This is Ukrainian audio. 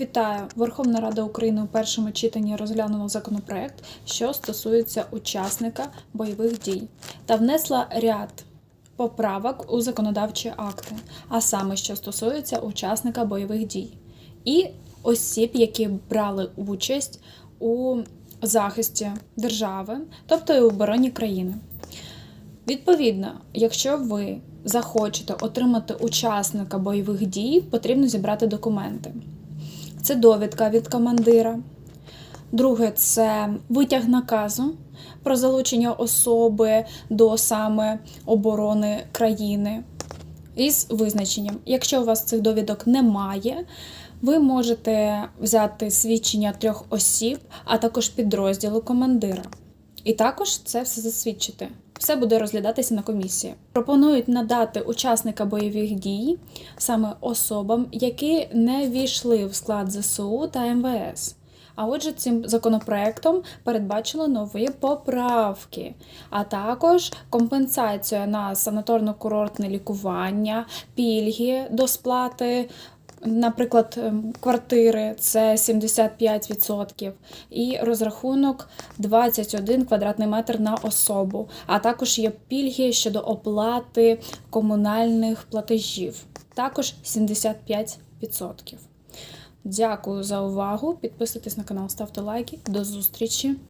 Вітаю! Верховна Рада України у першому читанні розглянула законопроект, що стосується учасника бойових дій, та внесла ряд поправок у законодавчі акти, а саме що стосується учасника бойових дій і осіб, які брали участь у захисті держави, тобто і у обороні країни. Відповідно, якщо ви захочете отримати учасника бойових дій, потрібно зібрати документи. Це довідка від командира. Друге це витяг наказу про залучення особи до саме оборони країни із визначенням. Якщо у вас цих довідок немає, ви можете взяти свідчення трьох осіб, а також підрозділу командира. І також це все засвідчити. Все буде розглядатися на комісії. Пропонують надати учасника бойових дій саме особам, які не війшли в склад ЗСУ та МВС. А отже, цим законопроектом передбачили нові поправки, а також компенсація на санаторно-курортне лікування, пільги до сплати Наприклад, ем, квартири це 75% і розрахунок 21 квадратний метр на особу, а також є пільги щодо оплати комунальних платежів, також 75%. Дякую за увагу. Підписуйтесь на канал, ставте лайки. До зустрічі!